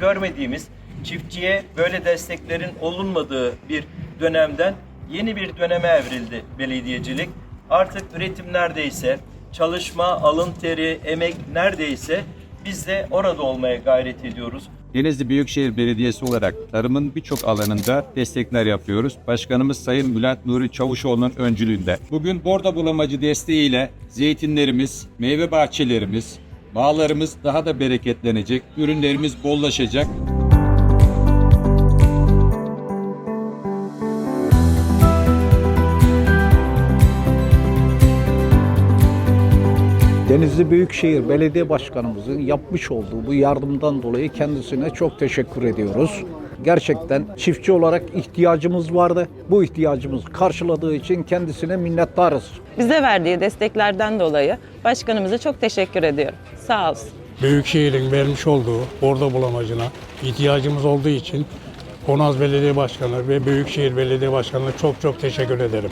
görmediğimiz, çiftçiye böyle desteklerin olunmadığı bir dönemden yeni bir döneme evrildi belediyecilik. Artık üretim neredeyse, çalışma, alın teri, emek neredeyse biz de orada olmaya gayret ediyoruz. Denizli Büyükşehir Belediyesi olarak tarımın birçok alanında destekler yapıyoruz. Başkanımız Sayın Bülent Nuri Çavuşoğlu'nun öncülüğünde. Bugün borda bulamacı desteğiyle zeytinlerimiz, meyve bahçelerimiz, bağlarımız daha da bereketlenecek, ürünlerimiz bollaşacak. Denizli Büyükşehir Belediye Başkanımızın yapmış olduğu bu yardımdan dolayı kendisine çok teşekkür ediyoruz. Gerçekten çiftçi olarak ihtiyacımız vardı. Bu ihtiyacımızı karşıladığı için kendisine minnettarız. Bize verdiği desteklerden dolayı başkanımıza çok teşekkür ediyorum. Sağ olsun. Büyükşehir'in vermiş olduğu orada bulamacına ihtiyacımız olduğu için Konaz Belediye Başkanı ve Büyükşehir Belediye Başkanı'na çok çok teşekkür ederim.